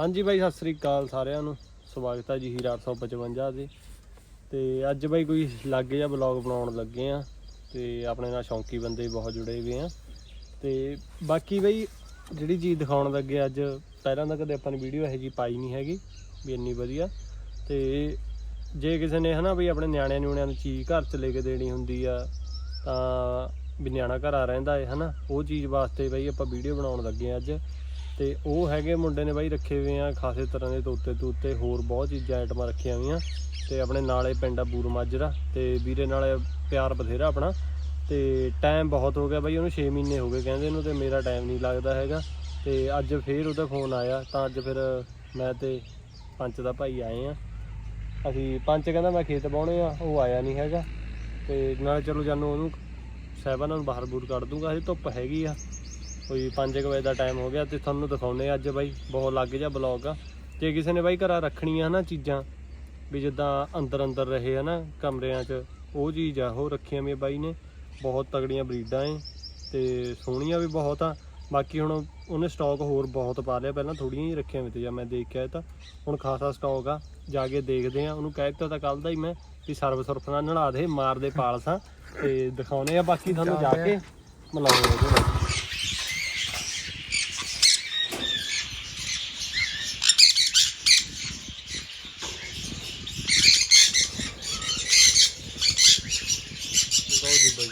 ਹਾਂਜੀ ਬਾਈ, ਸਤਿ ਸ੍ਰੀ ਅਕਾਲ ਸਾਰਿਆਂ ਨੂੰ। ਸਵਾਗਤ ਹੈ ਜੀ ਹੀਰਾ 855 ਦੇ ਤੇ। ਅੱਜ ਬਾਈ ਕੋਈ ਲਾਗੇ ਜਾਂ ਬਲੌਗ ਬਣਾਉਣ ਲੱਗੇ ਆ ਤੇ ਆਪਣੇ ਨਾਲ ਸ਼ੌਂਕੀ ਬੰਦੇ ਬਹੁਤ ਜੁੜੇ ਹੋਏ ਆ। ਤੇ ਬਾਕੀ ਬਾਈ, ਜਿਹੜੀ ਚੀਜ਼ ਦਿਖਾਉਣ ਲੱਗੇ ਅੱਜ, ਪਹਿਲਾਂ ਤਾਂ ਕਦੇ ਆਪਾਂ ਨੇ ਵੀਡੀਓ ਇਹੋ ਜੀ ਪਾਈ ਨਹੀਂ ਹੈਗੀ ਵੀ ਇੰਨੀ ਵਧੀਆ। ਤੇ ਜੇ ਕਿਸੇ ਨੇ ਹਨਾ ਵੀ ਆਪਣੇ ਨਿਆਣਿਆਂ ਨਿਆਣਿਆਂ ਨੂੰ ਚੀਜ਼ ਘਰ ਚ ਲੈ ਕੇ ਦੇਣੀ ਹੁੰਦੀ ਆ, ਤਾਂ ਵੀ ਨਿਆਣਾ ਘਰ ਆ ਰਹਿੰਦਾ ਹੈ ਹਨਾ। ਉਹ ਚੀਜ਼ ਵਾਸਤੇ ਬਾਈ ਆਪਾਂ ਵੀਡੀਓ ਬਣਾਉਣ ਲੱਗੇ ਆ ਅੱਜ। ਤੇ ਉਹ ਹੈਗੇ ਮੁੰਡੇ ਨੇ ਬਾਈ ਰੱਖੇ ਹੋਏ ਆ ਖਾਸੇ ਤਰ੍ਹਾਂ ਦੇ ਤੋਤੇ ਤੂਤੇ, ਹੋਰ ਬਹੁਤ ਚੀਜ਼ਾਂ ਆਈਟਮਾਂ ਰੱਖੀਆਂ ਹੋਈਆਂ। ਤੇ ਆਪਣੇ ਨਾਲੇ ਪਿੰਡ ਆ ਬੂਰ ਮਾਜਰਾ, ਤੇ ਵੀਰੇ ਨਾਲ ਪਿਆਰ ਬਥੇਰਾ ਆਪਣਾ। ਤੇ ਟਾਈਮ ਬਹੁਤ ਹੋ ਗਿਆ ਬਾਈ, ਉਹਨੂੰ 6 ਮਹੀਨੇ ਹੋ ਗਏ ਕਹਿੰਦੇ ਨੂੰ ਤੇ ਮੇਰਾ ਟਾਈਮ ਨਹੀਂ ਲੱਗਦਾ ਹੈਗਾ। ਤੇ ਅੱਜ ਫੇਰ ਉਹਦਾ ਫੋਨ ਆਇਆ, ਤਾਂ ਅੱਜ ਫਿਰ ਮੈਂ ਤੇ ਪੰਚ ਦਾ ਭਾਈ ਆਏ ਆ। ਅਸੀਂ ਪੰਚ ਕਹਿੰਦਾ ਮੈਂ ਖੇਤ ਬਾਉਣੇ ਆ, ਉਹ ਆਇਆ ਨਹੀਂ ਹੈਗਾ। ਤੇ ਨਾਲ ਚਲੋ ਜਾਨੂੰ ਉਹਨੂੰ ਸਹਿਬਾਂ ਨੂੰ ਬਾਹਰ ਬੂਰ ਕੱਢ ਦੂੰਗਾ, ਹਜੇ ਧੁੱਪ ਹੈਗੀ ਆ। ਕੋਈ 5 ਵਜੇ ਦਾ ਟਾਈਮ ਹੋ ਗਿਆ ਤੇ ਤੁਹਾਨੂੰ ਦਿਖਾਉਨੇ ਆ ਅੱਜ ਬਾਈ ਬਹੁਤ ਲੱਗ ਜਾ ਬਲੌਗ ਆ। ਜੇ ਕਿਸੇ ਨੇ ਬਾਈ ਘਰਾਂ ਰੱਖਣੀਆਂ ਹਨਾ ਚੀਜ਼ਾਂ ਵੀ ਜਿੱਦਾਂ ਅੰਦਰ ਅੰਦਰ ਰਹੇ ਹਨਾ ਕਮਰਿਆਂ 'ਚ ਉਹ ਚੀਜ਼ ਆ ਉਹ ਰੱਖੀਆਂ ਵੀ ਬਾਈ ਨੇ। ਬਹੁਤ ਤਗੜੀਆਂ ਬਰੀਡਾਂ ਏ ਤੇ ਸੋਹਣੀਆਂ ਵੀ ਬਹੁਤ ਆ। ਬਾਕੀ ਹੁਣ ਉਹਨੇ ਸਟਾਕ ਹੋਰ ਬਹੁਤ ਪਾ ਲਿਆ ਪਹਿਲਾਂ ਥੋੜੀਆਂ ਹੀ ਰੱਖੀਆਂ ਵੀ ਤੇ ਜਾਂ ਮੈਂ ਦੇਖ ਕੇ ਆਇਆ ਤਾਂ ਹੁਣ ਖਾਸਾ ਸਟਾਕ ਆ। ਜਾ ਕੇ ਦੇਖਦੇ ਆ ਉਹਨੂੰ ਕਹਿ ਦਿੱਤਾ ਤਾਂ ਕੱਲ ਦਾ ਹੀ ਮੈਂ ਵੀ ਸਰਵ ਸੁਰਫ ਨਾਲ ਨਲਾ ਦੇ ਮਾਰ ਦੇ ਪਾਲਸਾਂ ਤੇ ਦਿਖਾਉਨੇ ਆ ਬਾਕੀ ਤੁਹਾਨੂੰ ਜਾ ਕੇ ਮਿਲਾਉਂਦੇ ਉਹਦੇ ਨਾਲ ਲਓ ਜੀ ਬਾਈ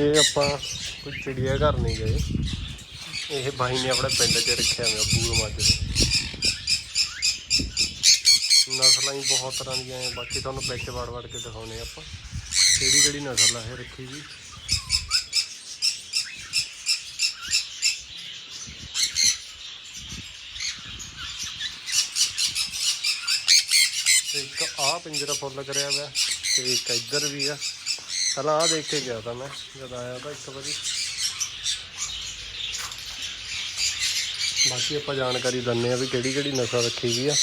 ਇਹ ਆਪਾਂ ਕੋਈ ਚਿੜੀਆ ਘਰ ਨਹੀਂ ਗਏ। ਇਹ ਬਾਈ ਨੇ ਆਪਣੇ ਪਿੰਡ 'ਚ ਰੱਖਿਆ ਹੋਇਆ, ਬੂਰ ਮਾਜਰੇ ਨਸਲਾਂ ਹੀ ਬਹੁਤ ਤਰ੍ਹਾਂ ਦੀਆਂ ਹੈ ਬਾਕੀ ਤੁਹਾਨੂੰ ਵਿੱਚ ਵੜ ਵੜ ਕੇ ਦਿਖਾਉਨੇ ਆਪਾਂ। ਕਿਹੜੀ ਕਿਹੜੀ ਨਸਲ ਆ ਇਹ ਰੱਖੀ ਜੀ? ਤੇ ਇੱਕ ਆਹ ਪਿੰਜਰਾ ਫੁੱਲ ਕਰਿਆ ਹੋਇਆ ਤੇ ਇੱਕ ਇੱਧਰ ਵੀ ਆ। ਪਹਿਲਾਂ ਆਹ ਦੇਖ ਕੇ ਗਿਆ ਤਾਂ ਮੈਂ, ਜਦ ਆਇਆ ਤਾਂ ਇੱਕ ਵਾਰੀ। ਬਾਕੀ ਆਪਾਂ ਜਾਣਕਾਰੀ ਦਿੰਨੇ ਆ ਵੀ ਕਿਹੜੀ ਕਿਹੜੀ ਨਸ਼ਾ ਰੱਖੀ ਗਈ ਆ।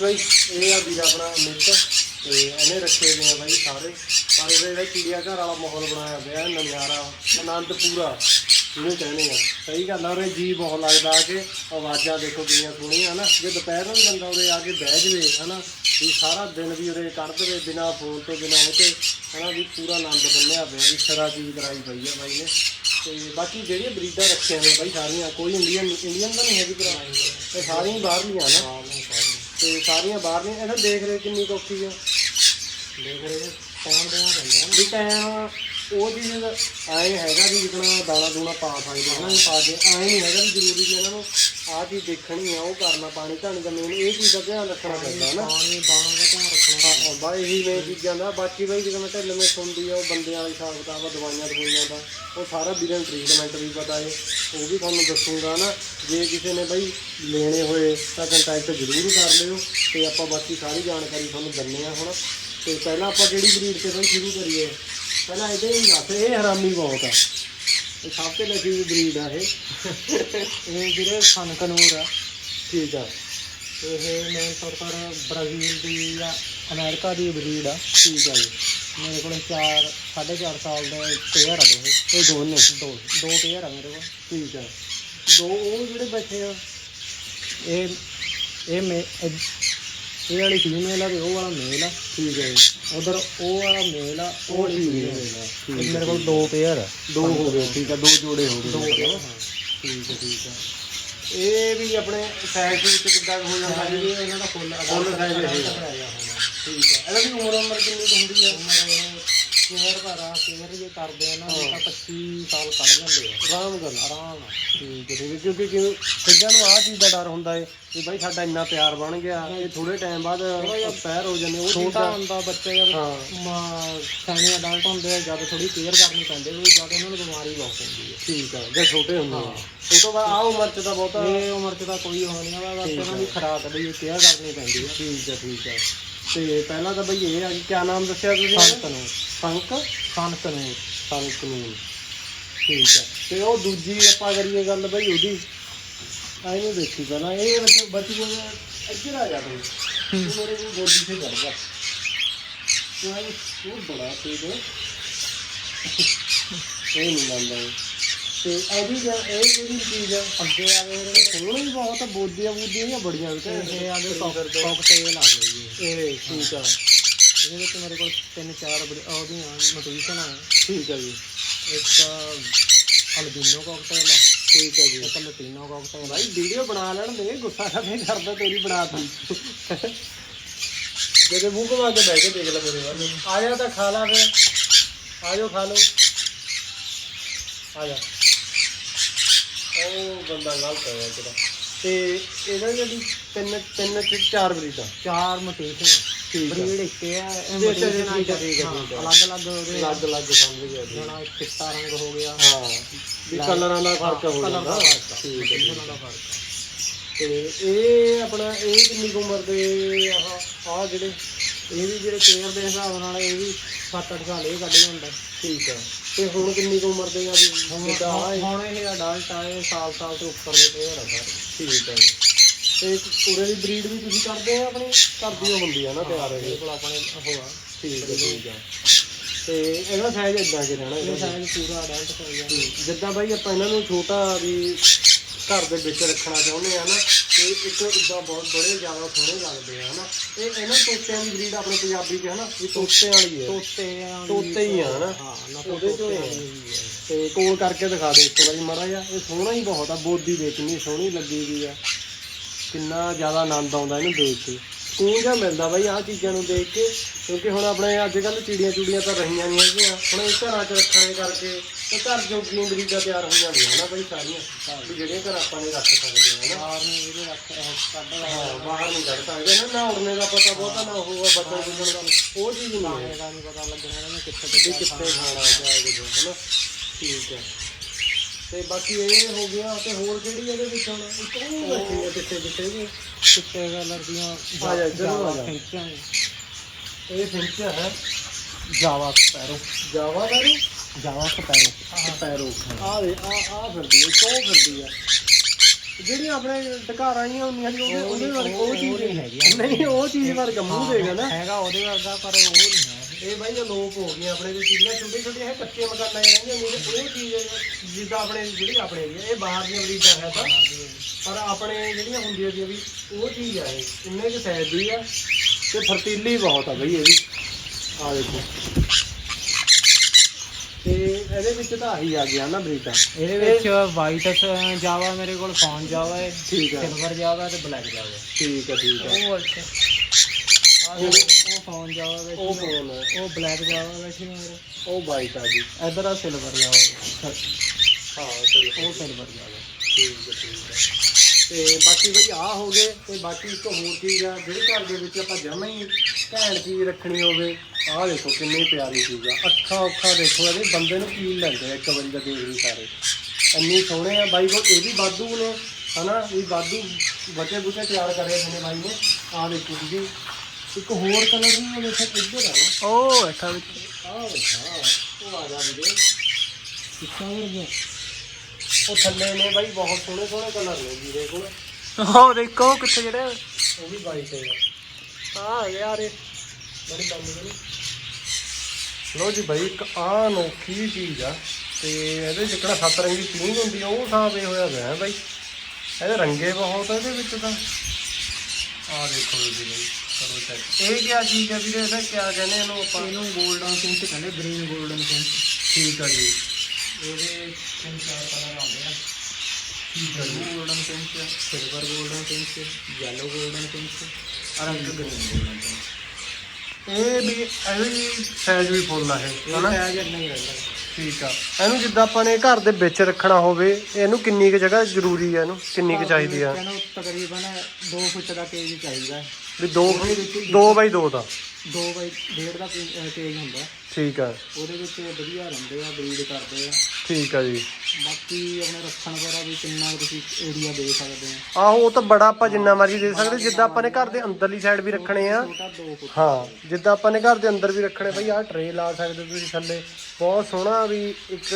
ਬਾਈ ਇਹ ਆ ਵੀਰ ਆਪਣਾ ਅਮਿਤ ਤੇ ਇਹਨੇ ਰੱਖੇ ਹੋਏ ਆ ਬਾਈ ਸਾਰੇ। ਪਰ ਇਹਦੇ ਜਿਹੜਾ ਚਿੜੀਆ ਘਰ ਵਾਲਾ ਮਾਹੌਲ ਬਣਾਇਆ ਹੋਇਆ ਹੈ, ਨਜ਼ਾਰਾ ਆਨੰਦ ਪੂਰਾ ਜਿਹਨੂੰ ਕਹਿੰਦੇ ਆ। ਸਹੀ ਗੱਲ ਆ ਉਰੇ ਜੀ ਬਹੁਤ ਲੱਗਦਾ ਕਿ ਆਵਾਜ਼ਾਂ ਦੇਖੋ ਕਿੰਨੀਆਂ ਸੋਹਣੀਆਂ ਹਨਾ? ਜੇ ਦੁਪਹਿਰ ਨੂੰ ਬੰਦਾ ਉਰੇ ਆ ਕੇ ਬਹਿ ਜਵੇ ਹਨਾ? ਵੀ ਸਾਰਾ ਦਿਨ ਵੀ ਉਰੇ ਕੱਢ ਦੇਵੇ ਬਿਨਾ ਫੋਨ ਤੋਂ ਬਿਨਾ ਉਹ ਤੇ ਹਨਾ? ਵੀ ਪੂਰਾ ਆਨੰਦ ਬੰਨਿਆ ਪਿਆ ਵੀ ਸਰਾ ਚੀਜ਼ ਕਰਾਈ ਪਈ ਆ ਬਾਈ ਨੇ। ਤੇ ਬਾਕੀ ਜਿਹੜੀਆਂ ਬਰੀਡਾਂ ਰੱਖੀਆਂ ਨੇ ਬਾਈ ਸਾਰੀਆਂ ਕੋਈ ਇੰਡੀਅਨ ਇੰਡੀਅਨ ਤਾਂ ਨਹੀਂ ਹੈਗੀ ਭਰਾ। ਇਹ ਸਾਰੀਆਂ ਹੀ ਬਾਹਰਲੀਆਂ ਨਾ ਤੇ ਸਾਰੀਆਂ ਬਾਹਰਲੀਆਂ ਇਹਨਾਂ ਦੇਖ ਰਹੇ ਕਿੰਨੀ ਕੋਕੀ ਆ। ਦੇਖ ਰਹੇ ਟਾਈਮ ਦੇਣਾ ਪੈਂਦਾ? ਵੀ ਟਾਈਮ ਉਹ ਚੀਜ਼ ਐਂ ਹੈਗਾ ਵੀ ਜਿਕਣਾ ਦਾਣਾ ਦੂਣਾ ਪਾ ਸਕਦੇ ਹਨਾ ਵੀ ਪਾ ਦੇ ਐਂ ਨਹੀਂ ਹੈਗਾ ਵੀ ਜ਼ਰੂਰੀ ਵੀ ਇਹਨਾਂ ਨੂੰ ਆਹ ਚੀਜ਼ ਦੇਖਣੀ ਆ ਉਹ ਕਰਨਾ ਪਾਣੀ ਧਾਣੀ ਦਾ ਮੇਨ ਇਹ ਚੀਜ਼ ਦਾ ਧਿਆਨ ਰੱਖਣਾ ਪੈਂਦਾ ਨਾ। ਪਾਣੀ ਦਾਣਾ ਦਾ ਧਿਆਨ ਰੱਖਣਾ ਹਾਂ ਬਾ ਇਹੀ ਮੇਨ ਚੀਜ਼ਾਂ ਦਾ ਬਾਕੀ ਬਈ ਜਿਵੇਂ ਢਿੱਲ ਮੇ ਹੁੰਦੀ ਆ ਉਹ ਬੰਦਿਆਂ ਵਾਲਾ ਹਿਸਾਬ ਕਿਤਾਬ ਆ ਦਵਾਈਆਂ ਦਵਾਈਆਂ ਦਾ ਉਹ ਸਾਰਾ ਵੀਰਾਂ ਟ੍ਰੀਟਮੈਂਟ ਵੀ ਪਤਾ ਏ ਉਹ ਵੀ ਤੁਹਾਨੂੰ ਦੱਸੂਗਾ ਨਾ। ਜੇ ਕਿਸੇ ਨੇ ਬਈ ਲੈਣੇ ਹੋਏ ਤਾਂ ਕੰਟੈਕਟ ਜ਼ਰੂਰ ਕਰ ਲਿਓ ਤੇ ਆਪਾਂ ਬਾਕੀ ਸਾਰੀ ਜਾਣਕਾਰੀ ਤੁਹਾਨੂੰ ਦਿੰਨੇ ਆ ਹੁਣ। ਤੇ ਪਹਿਲਾਂ ਆਪਾਂ ਕਿਹੜੀ ਬਰੀਡ ਤੇ ਬਈ ਸ਼ੁਰੂ ਕਰੀਏ? ਪਹਿਲਾਂ ਇਹਦੇ ਹੀ ਦੱਸ ਇਹ ਹਰਾਮੀ ਬਹੁਤ ਆ। ਇਹ ਸਭ ਤੋਂ ਲੱਗੀ ਹੋਈ ਬਰੀਡ ਆ ਇਹ। ਇਹ ਵੀਰੇ ਖਨਕਨੂਰ ਆ। ਠੀਕ ਆ। ਇਹ ਮੇਨ ਤੌਰ ਪਰ ਬ੍ਰਾਜ਼ੀਲ ਦੀ ਜਾਂ ਅਮਰੀਕਾ ਦੀ ਬਰੀਡ ਆ। ਠੀਕ ਆ ਜੀ। ਮੇਰੇ ਕੋਲ 4 4.5 ਸਾਲ ਦੇ ਪੇਅਰ ਆ ਦੋ ਇਹ। ਇਹ ਦੋ ਨੇ ਦੋ ਦੋ ਪੇਅਰ ਆ ਮੇਰੇ ਕੋਲ। ਠੀਕ ਆ। ਦੋ ਉਹ ਜਿਹੜੇ ਬੈਠੇ ਆ। ਇਹ ਇਹ ਮੇ ਇਹ ਇਹ ਵਾਲੀ ਫੀਮੇਲ ਆ ਤੇ ਉਹ ਵਾਲਾ ਮੇਲ ਆ ਠੀਕ ਹੈ ਉਧਰ ਉਹ ਵਾਲਾ ਮੇਲ ਆ ਉਹ ਵਾਲੀ ਫੀਮੇਲ ਆ ਠੀਕ ਮੇਰੇ ਕੋਲ ਦੋ ਪੇਅਰ ਆ। ਦੋ ਹੋ ਗਏ ਠੀਕ ਆ ਦੋ ਜੋੜੇ ਹੋ ਗਏ। ਦੋ ਠੀਕ ਹੈ ਠੀਕ ਹੈ। ਇਹ ਵੀ ਆਪਣੇ ਸਾਈਜ਼ ਵਿੱਚ ਕਿੱਦਾਂ ਹੋ ਜਾਂਦਾ ਜੀ? ਇਹਨਾਂ ਦਾ ਫੁੱਲ ਫੁੱਲ ਸਾਈਜ਼ ਹੈ ਠੀਕ ਹੈ। ਇਹਦਾ ਵੀ ਉਮਰ ਉਮਰ ਕਿੰਨੀ ਹੁੰਦੀ ਹੈ? ਉਮਰ ਕੇਅਰ ਭਰਾ ਕੇਅਰ ਜੇ ਕਰਦੇ ਆ ਨਾ ਤਾਂ 25 ਸਾਲ ਕੱਢ ਜਾਂਦੇ ਆ। ਆਰਾਮ ਗੱਲ ਆਰਾਮ। ਨਾਲ ਠੀਕ ਹੈ ਠੀਕ ਹੈ ਕਿਉਂਕਿ ਕਿਉਂ ਕਈਆਂ ਨੂੰ ਆਹ ਚੀਜ਼ ਦਾ ਡਰ ਹੁੰਦਾ ਏ ਕਿ ਬਾਈ ਸਾਡਾ ਇੰਨਾ ਪਿਆਰ ਬਣ ਗਿਆ ਇਹ ਥੋੜੇ ਟਾਈਮ ਬਾਅਦ ਪੈਰ ਹੋ ਜਾਂਦੇ ਉਹ ਚੀਜ਼ ਛੋਟਾ ਦਾ ਹੁੰਦਾ ਬੱਚੇ ਜਦ ਹਾਂ। ਸੈਨੇ ਅਡਲਟ ਹੁੰਦੇ ਆ ਜਦ ਥੋੜੀ ਕੇਅਰ ਕਰਨੀ ਪੈਂਦੀ ਵੀ ਜਦ ਉਹਨਾਂ ਨੂੰ ਬਿਮਾਰੀ ਬਹੁਤ ਹੁੰਦੀ ਹੈ ਠੀਕ ਆ ਜੇ ਛੋਟੇ ਹੁੰਦੇ ਆ। ਹਾਂ। ਉਹ ਤੋਂ ਬਾਅਦ ਆਹ ਉਮਰ ਚ ਤਾਂ ਬਹੁਤਾ ਇਹ ਉਮਰ 'ਚ ਤਾਂ ਕੋਈ ਉਹ ਨਹੀਂ ਆ ਬਸ ਇਹਨਾਂ ਆ। ਦੀ ਖਰਾਕ ਦੀ ਕੇਅਰ ਕਰਨੀ ਪੈਂਦੀ ਆ। ਠੀਕ ਹੈ ਠੀਕ ਹੈ ਤੇ ਪਹਿਲਾਂ ਤਾਂ ਬਈ ਇਹ ਆ ਕਿ ਕਿਆ ਨਾਮ ਦੱਸਿਆ ਤੁਸੀਂ? ਸੰਤ ਨੂੰ। ਸੰਕ ਸੰਤ ਨੂੰ। ਸੰਕ ਨੂੰ। ਠੀਕ ਹੈ ਤੇ ਉਹ ਦੂਜੀ ਆਪਾਂ ਕਰੀਏ ਗੱਲ ਬਈ ਉਹਦੀ। ਆ ਇਹਨੂੰ ਦੇਖੀ ਪਹਿਲਾਂ। ਇਹ ਬੱਚ ਬੱਚ ਕੋਲ ਇੱਧਰ ਆ ਜਾ ਤੂੰ ਤੂੰ ਮੇਰੇ ਕੋਲ ਗੋਦੀ ਤੇ ਚੜ ਜਾ। ਤੂੰ ਆਈ ਉਹ ਬੜਾ ਤੇਜ਼। ਇਹ ਨਹੀਂ ਮੰਨਦਾ। ਇਹ। ਤੇ ਇਹਦੀ ਜਾਂ ਇਹ ਜਿਹੜੀ ਚੀਜ਼ ਆ ਅੱਗੇ ਆ ਗਏ ਸੋਹਣੀ ਬਹੁਤ ਬੋਦੀਆਂ ਬੂਦੀਆਂ ਜਿਹੀਆਂ ਬੜੀਆਂ ਵਿੱਚ ਇਹ ਆ ਗਏ ਕਾਕਟੇਲ ਆ ਗਏ ਜੀ। ਇਹ ਠੀਕ ਆ। ਇਹਦੇ ਵਿੱਚ ਮੇਰੇ ਕੋਲ ਤਿੰਨ ਚਾਰ ਬੜੀ- ਉਹਦੀਆਂ ਨੋਟੀਸ਼ਨ ਆ ਠੀਕ ਆ ਜੀ। ਇੱਕ ਅਲਬੀਨੋ ਕਾਕਟੇਲ ਆ। ਠੀਕ ਆ ਜੀ। ਇੱਕ ਲਟੀਨੋ ਕਾਕਟੇਲ ਭਾਈ ਵੀਡੀਓ ਬਣਾ ਲੈਣ ਦੇ ਗੁੱਸਾ ਕਦੇ ਕਰਦਾ ਤੇਰੀ ਬਣਾ ਤੀ ਜਿਹਦੇ ਮੂੰਹ ਘੁਮਾ ਕੇ ਬਹਿ ਕੇ ਦੇਖ ਲੈ ਮੇਰੇ ਵੱਲ। ਆ ਜਾ ਤਾਂ ਖਾ ਲਾ ਫਿਰ। ਆ ਜਾਓ ਖਾ ਲਓ। ਆ ਜਾ ਉਹ ਬੰਦਾ ਗਲਤ ਹੋਇਆ ਤੇਰਾ ਤੇ। ਇਹਦਾ ਜਿਹੜੀ ਤਿੰਨ ਤਿੰਨ ਤੇ ਚਾਰ ਬਰੀਡਾਂ ਚਾਰ ਮੋਟੀਸ਼ਨ। ਠੀਕ ਆ। ਬਰੀਡ ਇੱਕ ਹੈ ਠੀਕ ਹੈ, ਠੀਕ ਹੈ, ਠੀਕ ਹੈ, ਠੀਕ ਹੈ। ਅਲੱਗ ਅਲੱਗ ਉਹਦੇ ਅਲੱਗ ਅਲੱਗ ਸਮਝ ਗਿਆ ਜੀ। ਜਿਹੜਾ ਚਿੱਟਾ ਰੰਗ ਹੋ ਗਿਆ। ਹਾਂ ਵੀ ਕਲਰਾਂ ਦਾ ਫ਼ਰਕ ਹੋ ਕਲਰ ਜਾਂਦਾ। ਦਾ ਫ਼ਰਕ ਆ। ਠੀਕ ਹੈ ਜੀ। Rotation ਦਾ ਫ਼ਰਕ ਆ। ਤੇ ਇਹ ਆਪਣਾ ਇਹ ਕਿੰਨੀ ਕੁ ਉਮਰ ਦੇ ਆਹ ਆਹ ਜਿਹੜੇ ਇਹ ਵੀ ਜਿਹੜੇ ਕੇਅਰ ਦੇ ਹਿਸਾਬ ਨਾਲ ਇਹ ਵੀ 7-8 ਸਾਲ ਇਹ ਕੱਢ ਜਾਂਦਾ ਠੀਕ ਆ ਤੇ ਹੁਣ ਕਿੰਨੀ ਕੁ ਉਮਰ ਦੇ ਆ ਵੀ ਹੁਣ ਇਹ- ਹੁਣ ਇਹ ਅਡਲਟ ਆ ਇਹ ਸਾਲ ਸਾਲ ਤੋਂ ਉੱਪਰ ਦੇ ਪਲੇਅਰ ਆ ਸਾਰੇ। ਠੀਕ ਜੀ। ਤੇ ਪੂਰੇ ਦੀ ਬਰੀਡ ਵੀ ਤੁਸੀਂ ਕਰਦੇ ਆ ਆਪਣੀ? ਘਰ ਦੀ ਉਹ ਹੁੰਦੀ ਆ ਨਾ ਤਿਆਰ ਇਹਦੇ ਇਹ। ਕੋਲ ਆਪਣੇ ਉਹ ਆ। ਠੀਕ ਆ ਠੀਕ ਤੇ ਇਹਦਾ ਸਾਈਜ਼ ਇਦਾਂ ਕਿ ਰਹਿਣਾ ਇਹ ਇਹਦਾ ਸਾਈਜ਼ ਪੂਰਾ ਅਡਲਟ ਹੋ ਗਿਆ। ਹੂੰ। ਜਿੱਦਾਂ ਬਾਈ ਆਪਾਂ ਇਹਨਾਂ ਨੂੰ ਛੋਟਾ ਵੀ ਘਰ ਦੇ ਵਿੱਚ ਰੱਖਣਾ ਚਾਹੁੰਦੇ ਆ ਨਾ ਤੇ ਇੱਕ ਇਦਾਂ ਬਹੁਤ ਬੜੇ ਜ਼ਿਆਦਾ ਸੋਹਣੇ ਲੱਗਦੇ ਆ ਹਨਾ? ਇਹ ਇਹਨਾਂ ਤੋਤਿਆਂ ਦੀ ਬਰੀਡ ਆਪਣੇ ਪੰਜਾਬੀ ਚ ਹਨਾ? ਵੀ ਤੋਤਿਆਂ ਵਾਲੀ ਹੈ। ਤੋਤੇ ਆ ਤੋਤੇ ਹੀ ਆ ਹਨਾ? ਹਾਂ ਨਾ ਉਹਦੇ ਚੋਂ ਹੀ। ਤੇ ਕੋਲ ਕਰਕੇ ਦਿਖਾ ਦੇ ਇੱਕ ਵਾਰੀ ਮਾੜਾ ਜਿਹਾ ਇਹ ਸੋਹਣਾ ਹੀ ਬਹੁਤ ਆ ਬੋਦੀ ਦੇ ਕਿੰਨੀ ਸੋਹਣੀ ਲੱਗੀ ਵੀ ਆ। ਕਿੰਨਾ ਜ਼ਿਆਦਾ ਆਨੰਦ ਆਉਂਦਾ ਇਹਨੂੰ ਦੇਖ ਕੇ। ਸਕੂਨ ਜਿਹਾ ਮਿਲਦਾ ਬਾਈ ਆਹ ਚੀਜ਼ਾਂ ਨੂੰ ਦੇਖ ਕੇ। ਕਿਉਂਕਿ ਹੁਣ ਆਪਣੇ ਅੱਜ ਕੱਲ ਚਿੜੀਆਂ ਚੁੜੀਆਂ ਤਾਂ ਰਹੀਆਂ ਨਹੀਂ ਹੈਗੀਆਂ। ਹੁਣ ਇਹ ਘਰਾਂ 'ਚ ਰੱਖਣੇ ਕਰਕੇ ਤੇ ਘਰ ਜੋਗੀਆਂ ਬਰੀਡਾਂ ਤਿਆਰ ਹੋ ਜਾਂਦੀਆਂ ਨਾ ਬਾਈ ਸਾਰੀਆਂ। ਵੀ ਜਿਹੜੀਆਂ ਘਰ ਆਪਾਂ ਨੇ ਰੱਖ ਸਕਦੇ ਆ ਨਾ ਬਾਹਰ ਨੂੰ ਇਹਦੇ ਰੱਖ ਕੱਢ ਹਾਂ ਬਾਹਰ ਨਹੀਂ ਕੱਢ ਸਕਦੇ। ਨਾ ਨਾ ਉੜਨੇ ਦਾ ਪਤਾ ਬਹੁਤਾ ਨਾ ਹੋਊਗਾ ਬੱਚਾ ਬੁੱਝਣ ਦਾ ਉਹ ਚੀਜ਼ ਨਹੀਂ ਹੈ। ਇਹਦਾ ਨਹੀਂ ਪਤਾ ਲੱਗਣਾ ਇਹਨੇ ਕਿੱਥੇ ਵੀ ਕਿੱਥੇ ਕਿੱਥੇ ਖਾਣਾ ਜਾਏਗਾ ਜੋ ਹਨਾ। ਠੀਕ ਹੈ। ਤੇ ਬਾਕੀ ਇਹ ਹੋ ਗਿਆ ਤੇ ਹੋਰ ਕਿਹੜੀ ਇਹਦੇ ਵਿੱਚ ਹੁਣ? ਇੱਕ ਉਹ ਬੈਠੀ ਹੈ ਕਿੱਥੇ ਕਿੱਥੇ ਜੀ ਕਿੱਥੇ ਕਲਰ ਦੀਆਂ ਆ ਜਾ, ਇੱਧਰ ਨੂੰ ਆ ਜਾ। ਖਿੱਚਾਂ ਇਹ ਫਿੰਚ ਹੈ। ਜਾਵਾ ਸਪੈਰੋ ਜਾਵਾ ਦਾ ਨੀ ਜਾਵਾ ਸਪੈਰੋ ਪੈਰੋ ਆ। ਦੇ ਆ ਆ ਫਿਰਦੀ ਹੈ ਕਿਉਂ ਫਿਰਦੀ ਹੈ ਜਿਹੜੀਆਂ ਆਪਣੇ ਟਕਾਰਾਂ ਆਈਆਂ ਹੁੰਦੀਆਂ ਸੀ ਉਹਦੇ ਉਹਦੇ ਵਰਗ ਉਹ ਚੀਜ਼ ਨਹੀਂ ਹੈਗੀ ਨਹੀਂ ਉਹ ਚੀਜ਼ ਵਰਗਾ ਮੂੰਹ ਦੇਗਾ ਨਾ। ਹੈਗਾ ਉਹਦੇ ਵਰਗਾ ਪਰ ਉਹ ਨਹੀਂ ਹੈ। ਇਹ ਬਾਈ ਲੋਪ ਹੋ ਗਈਆਂ ਆਪਣੇ ਦੀ ਚੀਜ਼ਾਂ ਛੋਟੇ ਛੋਟੇ ਹੈ ਕੱਚੇ ਮਕਾਨਾਂ ਰਹਿੰਦੀਆਂ ਹੁੰਦੀਆਂ ਨੇ ਉਹ ਚੀਜ਼ ਜਿੱਦਾਂ ਆਪਣੇ ਜਿਹੜੀ ਆਪਣੇ ਹੈਗੀ ਆ, ਇਹ ਬਾਹਰ ਦੀਆਂ ਬਰੀਡਾਂ ਹੈ ਤਾਂ। ਪਰ ਆਪਣੇ ਜਿਹੜੀਆਂ ਹੁੰਦੀਆਂ ਸੀ ਵੀ ਉਹ ਚੀਜ਼ ਆ ਇਹ ਇੰਨੇ ਕੁ ਸਾਈਜ਼ ਦੀ ਆ ਤੇ ਫਰਤੀਲੀ ਬਹੁਤ ਆ ਬਈ ਇਹਦੀ ਆ ਦੇਖੋ। ਇਹਦੇ ਵਿੱਚ ਤਾਂ ਆਹੀ ਆ ਗਿਆ ਨਾ ਬਰੀਡਾਂ ਇਹਦੇ ਵਿੱਚ ਵਾਈਟ ਜਾਵਾ ਮੇਰੇ ਕੋਲ ਫੌਨ ਜਾਵਾ ਹੈ ਠੀਕ ਆ ਸਿਲਵਰ ਜਾਵਾ ਤੇ ਬਲੈਕ ਜਾਵਾ ਠੀਕ ਆ ਠੀਕ ਆ ਉਹ ਅੱਛਾ। ਆ ਜਿਹੜੇ ਉਹ ਫੌਨ ਜਾਵਾ ਵਿੱਚ ਉਹ ਫੋਨ ਹੈ। ਉਹ ਬਲੈਕ ਜਾਵਾ ਵਿੱਚ ਮੇਰੇ। ਉਹ ਬਾਈਕ ਆ ਗਈ ਇਧਰ ਆ ਸਿਲਵਰ ਜਾਵਾ ਹਾਂ ਚਲੋ ਉਹ ਸਿਲਵਰ ਜਾਵਾ ਠੀਕ ਹੈ ਠੀਕ ਹੈ। ਤੇ ਬਾਕੀ ਬਈ ਆ ਹੋ ਗਏ ਤੇ ਬਾਕੀ ਇੱਕ ਹੋਰ ਚੀਜ਼ ਆ ਜਿਹੜੀ ਘਰ ਦੇ ਵਿੱਚ ਆਪਾਂ ਜਮਾਂ ਹੀ ਘੈਂਟ ਚੀਜ਼ ਰੱਖਣੀ ਹੋਵੇ ਆਹ ਦੇਖੋ ਕਿੰਨੀ ਪਿਆਰੀ ਚੀਜ਼ ਆ। ਅੱਖਾਂ ਅੱਖਾਂ ਦੇਖੋ ਇਹਦੇ ਬੰਦੇ ਨੂੰ ਕੀਲ ਲੈਂਦੇ ਆ ਇੱਕ ਵਾਰੀ ਦਾ ਦੇਖ ਲਈ ਸਾਰੇ। ਇੰਨੀ ਸੋਹਣੇ ਆ ਬਾਈ ਕੋਲ ਇਹ ਵੀ ਵਾਧੂ ਨੇ ਹਨਾ? ਇਹ ਵਾਧੂ ਬਚੇ ਬੁਚੇ ਤਿਆਰ ਕਰੇ ਨੇ ਬਾਈ ਨੇ। ਆਹ ਦੇਖੋ ਜੀ। ਇੱਕ ਹੋਰ ਕਲਰ ਵੀ ਉਹ ਦੇਖੋ ਇੱਧਰ ਆ। ਨਾ ਉਹ ਵਿੱਚ। ਆਹ ਦੇਖਾ ਉਹ ਆ ਜਾ ਵੀਰੇ। ਕਿੱਥਾ ਵਰਗਾ ਉਹ ਥੱਲੇ ਨੇ ਬਾਈ ਬਹੁਤ ਸੋਹਣੇ ਸੋਹਣੇ ਕਲਰ ਨੇ ਵੀਰੇ ਕੋਲ। ਉਹ ਦੇਖੋ ਕਿੱਥੇ ਜਿਹੜੇ ਉਹ ਵੀ ਬਾਈ ਤੇ ਆ। ਆ ਯਾਰ ਇਹ ਬੜੀ ਕੰਮ ਕਰੀ ਲੋ ਜੀ ਬਾਈ ਇੱਕ ਆ ਅਨੋਖੀ ਚੀਜ਼ ਆ। ਤੇ ਇਹਦੇ ਜਿਹੜਾ ਸੱਤ ਰੰਗੀ ਪੀਂਘ ਹੁੰਦੀ ਆ ਉਹ ਸਾਫ਼ ਇਹ ਹੋਇਆ ਹੋਇਆ ਹੈ ਬਾਈ। ਇਹਦੇ ਰੰਗੇ ਬਹੁਤ ਆ ਇਹਦੇ ਵਿੱਚ ਤਾਂ। ਆ ਦੇਖੋ ਜੀ ਬਾਈ ਕਰੋ ਚੈੱਕ ਇਹ ਕੀ ਚੀਜ਼ ਆ ਵੀਰੇ ਇਹਦਾ? ਕੀ ਕਹਿੰਦੇ ਇਹਨੂੰ ਆਪਾਂ? ਇਹਨੂੰ 골ਡਨ ਸਿੰਚ ਕਹਿੰਦੇ ਗ੍ਰੀਨ 골ਡਨ ਸਿੰਚ ਠੀਕ ਆ ਜੀ। ਇਹਦੇ ਤਿੰਨ ਚਾਰ ਕਲਰ ਆਉਂਦੇ ਆ। Blue golden pink silver golden pink yellow golden pink ਔਰ ਅੰਕ ਗ੍ਰੀਨ ਗੋਲਡਨ ਪਿੰਕ ਇਹ ਵੀ ਇਹਦੀ ਸਾਈਜ਼ ਵੀ ਫੁੱਲ ਆ ਇਹ ਹਨਾ? ਸਾਈਜ਼ ਇੰਨਾ ਹੀ ਰਹਿੰਦਾ। ਠੀਕ ਆ। ਇਹਨੂੰ ਜਿੱਦਾਂ ਆਪਾਂ ਨੇ ਘਰ ਦੇ ਵਿੱਚ ਰੱਖਣਾ ਹੋਵੇ ਇਹਨੂੰ ਕਿੰਨੀ ਕੁ ਜਗ੍ਹਾ ਜ਼ਰੂਰੀ ਆ ਇਹਨੂੰ? ਕਿੰਨੀ ਕੁ ਚਾਹੀਦੀ ਆ? ਇਹਨੂੰ ਤਕਰੀਬਨ 2 ਫੁੱਟ ਦਾ ਕੇਜ ਚਾਹੀਦਾ। ਵੀ 2 2 ਬਾਈ 2 ਦਾ। 2 ਬਾਈ 1.5 ਦਾ ਕੇਜ ਹੁੰਦਾ। ਠੀਕ ਆ। ਉਹਦੇ ਵਿੱਚ ਵਧੀਆ ਰਹਿੰਦੇ ਆ ਬਰੀਡ ਕਰਦੇ ਆ। ਠੀਕ ਆ ਜੀ। ਬਾਕੀ ਆਪਣੇ ਰੱਖਣ ਵਗੈਰਾ ਵੀ ਕਿੰਨਾ ਤੁਸੀਂ ਏਰੀਆ ਦੇ ਸਕਦੇ ਆ। ਆਹੋ ਉਹ ਤਾਂ ਬੜਾ ਆਪਾਂ ਜਿੰਨਾ ਮਰਜ਼ੀ ਦੇ ਸਕਦੇ ਜਿੱਦਾਂ ਆਪਾਂ ਨੇ ਘਰ ਦੇ ਅੰਦਰਲੀ ਸਾਈਡ ਵੀ ਰੱਖਣੇ ਆ। ਛੋਟਾ 2 ਫੁੱਟ ਹਾਂ ਜਿੱਦਾਂ ਆਪਾਂ ਨੇ ਘਰ ਦੇ ਅੰਦਰ ਵੀ ਰੱਖਣੇ ਬਈ ਆਹ ਟਰੇ ਲਾ ਸਕਦੇ ਤੁਸੀਂ ਥੱਲੇ। ਬਹੁਤ ਸੋਹਣਾ ਵੀ ਇੱਕ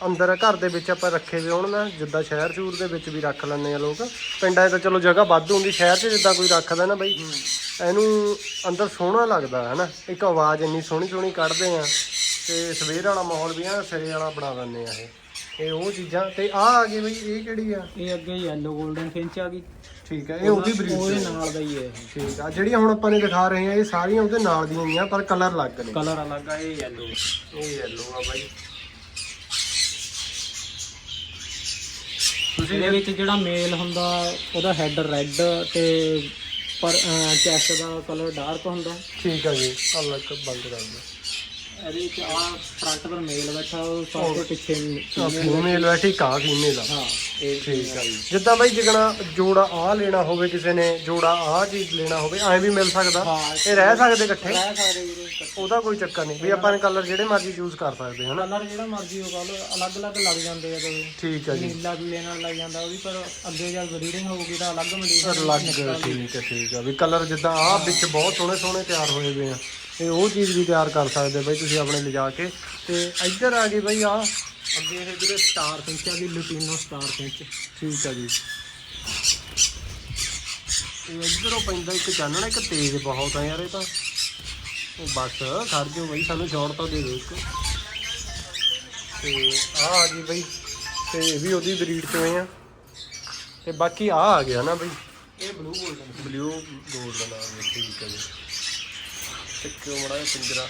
ਅੰਦਰ ਘਰ ਦੇ ਵਿੱਚ ਆਪਾਂ ਰੱਖੇ ਹੋਏ ਹੋਣ ਨਾ ਜਿੱਦਾਂ ਸ਼ਹਿਰ ਸ਼ੂਰ ਦੇ ਵਿੱਚ ਵੀ ਰੱਖ ਲੈਂਦੇ ਆ ਲੋਕ। ਪਿੰਡਾਂ 'ਚ ਤਾਂ ਚਲੋ ਜਗ੍ਹਾ ਵੱਧ ਹੁੰਦੀ ਸ਼ਹਿਰ 'ਚ ਜਿੱਦਾਂ ਕੋਈ ਰੱਖਦਾ ਨਾ ਬਈ ਇਹਨੂੰ ਅੰਦਰ ਸੋਹਣਾ ਲੱਗਦਾ ਹੈ ਨਾ ਇੱਕ ਆਵਾਜ਼ ਇੰਨੀ ਸੋਹਣੀ ਸੋਹਣੀ ਕੱਢਦੇ ਆ ਤੇ ਸਵੇਰ ਵਾਲਾ ਮਾਹੌਲ ਵੀ ਆ ਸਿਰੇ ਵਾਲਾ ਬਣਾ ਦਿੰਦੇ ਆ ਇਹ। ਇਹ ਉਹ ਚੀਜ਼ਾਂ ਤੇ ਆਹ ਆ ਗਈ ਬਈ ਇਹ ਕਿਹੜੀ ਆ? ਇਹ ਅੱਗੇ ਯੈਲੋ 골ਡਨ ਫਿੰਚ ਆ ਗਈ। ਠੀਕ ਹੈ ਇਹ ਉਹਦੀ ਉਹਦੇ ਬਰੀਡ ਨਾਲ ਦਾ ਹੀ ਹੈ ਠੀਕ ਆ ਜਿਹੜੀਆਂ ਹੁਣ ਆਪਾਂ ਨੇ ਦਿਖਾ ਰਹੇ ਆ ਇਹ ਸਾਰੀਆਂ ਉਹਦੇ ਨਾਲ ਦੀਆਂ ਹੀ ਆ ਪਰ ਕਲਰ ਅਲੱਗ ਨੇ। ਕਲਰ ਅਲੱਗ ਆ ਇਹ ਯੈਲੋ ਇਹ yellow ਆ ਬਾਈ। ਇਹਦੇ ਵਿੱਚ ਜਿਹੜਾ ਮੇਲ ਹੁੰਦਾ ਉਹਦਾ ਹੈਡ ਰੈੱਡ ਤੇ ਪਰ ਚੈਸਟ ਦਾ ਕਲਰ ਡਾਰਕ ਹੁੰਦਾ। ਠੀਕ ਆ ਜੀ ਅਲੱਗ ਬੰਦ ਕਰ ਦਿਓ। ਇਹਦੇ ਵਿੱਚ ਆ ਫਰੰਟ ਪਰ ਮੇਲ ਬੈਠਾ ਉਹ ਸਭ ਤੋਂ ਪਿੱਛੇ female ਫੀਮੇਲ ਹੈ ਠੀਕ ਆ ਫੀਮੇਲ ਆ। ਹਾਂ ਇਹ ਠੀਕ ਆ ਜੀ। ਜਿੱਦਾਂ ਬਾਈ ਜਿਗਣਾ ਜੋੜਾ ਆ ਲੈਣਾ ਹੋਵੇ ਕਿਸੇ ਨੇ ਜੋੜਾ ਆ ਚੀਜ਼ ਲੈਣਾ ਹੋਵੇ ਐਂ ਵੀ ਮਿਲ ਸਕਦਾ। ਹਾਂ ਇਹ ਰਹਿ ਸਕਦੇ ਇਕੱਠੇ। ਰਹਿ ਸਕਦੇ ਵੀਰੇ ਉਹਦਾ ਕੋਈ ਚੱਕਰ ਨਹੀਂ। ਵੀ ਆਪਾਂ ਨੇ ਕਲਰ ਜਿਹੜੇ ਮਰਜ਼ੀ ਚੂਜ਼ ਕਰ ਸਕਦੇ ਹਨਾ? ਕਲਰ ਜਿਹੜਾ ਮਰਜ਼ੀ ਉਹ ਕਲਰ ਅਲੱਗ-ਅਲੱਗ ਲੱਗ ਜਾਂਦੇ ਆ ਕਦੇ ਠੀਕ ਆ ਜੀ। ਨੀਲਾ ਵੀ ਲੈਣ ਲੱਗ ਜਾਂਦਾ ਉਹ ਵੀ ਪਰ ਅੱਗੇ ਜਦ ਬਰੀਡਿੰਗ ਹੋਊਗੀ ਤਾਂ ਅਲੱਗ ਮਿਲੇਗੀ ਅਲੱਗ ਠੀਕ ਹੈ ਠੀਕ ਆ। ਵੀ ਕਲਰ ਜਿੱਦਾਂ ਆ ਵਿੱਚ ਬਹੁਤ ਸੋਹਣੇ ਸੋਹਣੇ ਤਿਆਰ ਹੋਏ ਹੋਏ ਆ। ਇਹ ਉਹ ਚੀਜ਼ ਵੀ ਤਿਆਰ ਕਰ ਸਕਦੇ ਬਾਈ ਤੁਸੀਂ ਆਪਣੇ ਲਿਜਾ ਕੇ। ਤੇ ਇੱਧਰ ਆ ਗਈ ਬਾਈ ਆ। ਅੱਗੇ ਇਹ ਵੀਰੇ ਸਟਾਰ ਫਿੰਚ ਆ ਗਈ ਲੁਟੀਨੋ ਸਟਾਰ ਫਿੰਚ ਠੀਕ ਆ ਜੀ। ਇਹ ਇੱਧਰੋਂ ਪੈਂਦਾ ਇੱਕ ਚਾਨਣਾ, ਇੱਕ ਤੇਜ਼ ਬਹੁਤ ਆ ਯਾਰ ਇਹ ਤਾਂ। ਉਹ ਬਸ, ਖੜ ਜਾਓ ਬਾਈ, ਸਾਨੂੰ ਸ਼ਾਰਟ ਤਾਂ ਦੇ ਦਿਓ ਇੱਕ। ਤੇ ਆ ਆ ਗਈ ਬਾਈ, ਤੇ ਇਹ ਵੀ ਉਹਦੀ ਬਰੀਡ ਚੋਂ ਆ। ਤੇ ਬਾਕੀ ਆ ਆ ਗਿਆ ਨਾ ਬਾਈ। ਇਹ ਬਲੂ 골ਡਨ ਬਲੂ ਗੋਲਡਨ ਆ ਗਿਆ ਠੀਕ ਹੈ ਜੀ। ਚੱਕਿਓ ਮੜਾ ਪਿੰਜਰਾ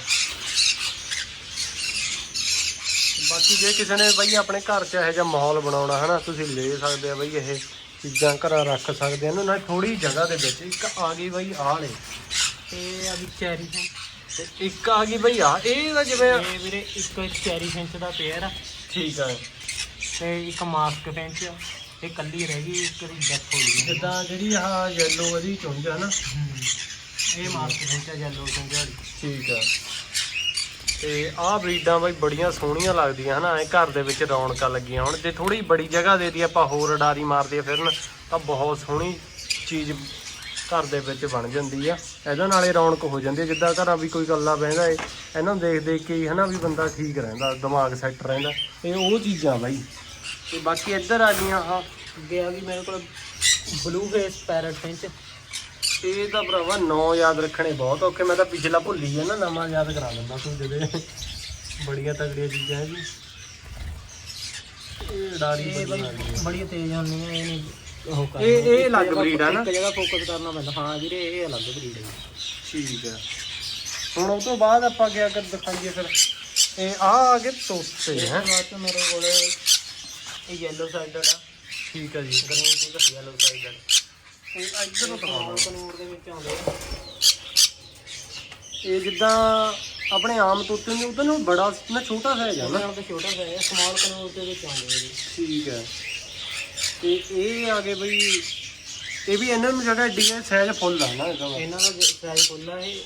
ਬਾਕੀ ਜੇ ਕਿਸੇ ਨੇ ਬਈ ਆਪਣੇ ਘਰ 'ਚ ਇਹੋ ਜਿਹਾ ਮਾਹੌਲ ਬਣਾਉਣਾ ਹੈ ਨਾ ਤੁਸੀਂ ਲੈ ਸਕਦੇ ਆ ਬਈ ਇਹ ਚੀਜ਼ਾਂ ਘਰਾਂ ਰੱਖ ਸਕਦੇ ਆ। ਨਾ ਥੋੜੀ ਜਗ੍ਹਾ ਦੇ ਵਿੱਚ ਇੱਕ ਆ ਗਈ ਬਈ ਆਹ ਲੈ ਇਹ ਆ ਵੀ ਚੈਰੀ ਫਿੰਚ। ਤੇ ਇੱਕ ਆ ਗਈ ਬਈ ਆ ਇਹ ਤਾਂ ਜਿਵੇਂ ਇਹ ਵੀਰੇ ਇੱਕ ਚੈਰੀ ਫਿੰਚ ਦਾ ਪੇਅਰ ਆ। ਠੀਕ ਆ। ਤੇ ਇੱਕ ਮਾਸਕ ਫਿੰਚ ਇਹ ਕੱਲੀ ਰਹਿ ਗਈ ਇੱਕ ਦੀ ਡੈਥ ਹੋ ਗਈ। ਜਿੱਦਾਂ ਜਿਹੜੀ ਆਹ ਯੈਲੋ ਇਹਦੀ ਚੁੰਝ ਆ ਨਾ। ਇਹ ਮਾਸਕ ਫਿੰਚ ਜੈਲੋ ਫਿੰਚ ਠੀਕ ਆ। ਤੇ ਆਹ ਬਰੀਡਾਂ ਬਾਈ ਬੜੀਆਂ ਸੋਹਣੀਆਂ ਲੱਗਦੀਆਂ ਹਨਾ ਐ ਘਰ ਦੇ ਵਿੱਚ ਰੌਣਕਾਂ ਲੱਗੀਆਂ ਹੁਣ। ਜੇ ਥੋੜੀ ਬੜੀ ਜਗ੍ਹਾ ਦੇ ਦੀ ਆਪਾਂ ਹੋਰ ਅਡਾਰੀ ਮਾਰਦੇ ਫਿਰਨ, ਤਾਂ ਬਹੁਤ ਸੋਹਣੀ ਚੀਜ਼ ਘਰ ਦੇ ਵਿੱਚ ਬਣ ਜਾਂਦੀ ਆ। ਇਹਦੇ ਨਾਲੇ ਰੌਣਕ ਹੋ ਜਾਂਦੀ ਹੈ ਜਿੱਦਾਂ ਘਰਾਂ ਵੀ ਕੋਈ ਗੱਲਾਂ ਬਹਿੰਦਾ ਏ, ਇਹਨਾਂ ਨੂੰ ਦੇਖ ਦੇਖ ਕੇ ਹੀ ਹਨਾ ਵੀ ਬੰਦਾ ਠੀਕ ਰਹਿੰਦਾ, ਦਿਮਾਗ ਸੈੱਟ ਰਹਿੰਦਾ। ਇਹ ਉਹ ਚੀਜ਼ਾਂ ਬਾਈ। ਤੇ ਬਾਕੀ ਇੱਧਰ ਆ ਗਈਆਂ ਆਹ, ਅੱਗੇ ਆ ਗਈ ਮੇਰੇ ਕੋਲ ਬਲੂ ਫੇਸ ਪੈਰਟ ਫਿੰਚ ਇਹ ਤਾਂ ਭਰਾਵਾ ਨਾਂ ਯਾਦ ਰੱਖਣੇ ਬਹੁਤ ਔਖੇ। ਮੈਂ ਤਾਂ ਪਿਛਲਾ ਭੁੱਲ ਹੀ ਗਿਆ ਨਾ ਨਵਾਂ ਯਾਦ ਕਰਾ ਲੈਂਦਾ ਤੂੰ ਜਿਹਦੇ ਬੜੀਆਂ ਤਗੜੀਆਂ ਚੀਜ਼ਾਂ ਹੈ ਜੀ ਇਹ ਡਾਰੀ ਇਹ ਬਈ ਬੜੀ ਤੇਜ਼ ਹੁੰਦੀਆਂ ਇਹ ਨਹੀਂ ਉਹ ਕਰ ਇਹ- ਇਹ ਅਲੱਗ breed ਆ ਨਾ? ਇੱਕ ਜਗ੍ਹਾ ਫੋਕਸ ਕਰਨਾ ਪੈਂਦਾ। ਹਾਂ ਵੀਰੇ ਇਹ ਅਲੱਗ ਬਰੀਡ ਹੈ ਠੀਕ ਹੈ ਹੁਣ ਉਹ ਤੋਂ ਬਾਅਦ ਆਪਾਂ ਕੀ ਕਰ ਦਿਖਾਈਏ ਫਿਰ। ਇਹ ਆ ਆ ਗਏ ਤੋਤੇ ਹੈ। ਬਾਅਦ ਚ ਮੇਰੇ ਕੋਲ ਇਹ ਯੈਲੋ ਸਾਈਡਡ ਆ। ਠੀਕ ਹੈ ਜੀ। ਗ੍ਰੀਨ ਟੂ ਯੈਲੋ ਸਾਈਡਡ ਇਹ ਇੱਧਰ ਨੂੰ ਦਿਖਾਉਣਾ ਕਨੂਰ ਦੇ ਵਿੱਚ ਆਉਂਦੇ ਆ। ਇਹ ਜਿੱਦਾਂ ਆਪਣੇ ਆਮ ਤੋਤੇ ਨੇ ਉਹਦੇ ਨਾਲ ਬੜਾ ਨਾ ਛੋਟਾ ਸਾਈਜ਼ ਆ ਉਹਨਾਂ ਨਾ ਤਾਂ ਛੋਟਾ ਹੈ ਸਮਾਲ ਕਨੂਰ ਦੇ ਵਿੱਚ ਆਉਂਦੇ ਆ ਜੀ। ਠੀਕ ਹੈ। ਤੇ ਇਹ ਆ ਗਏ ਬਈ ਇਹ ਵੀ ਇਹਨਾਂ ਨੂੰ ਏਡੀ ਹੈ ਸਾਈਜ਼ ਫੁੱਲ ਆ ਨਾ ਇਹਦਾ। ਵਾ। ਇਹਨਾਂ ਦਾ ਸਾਈਜ਼ ਫੁੱਲ ਆ ਇਹ।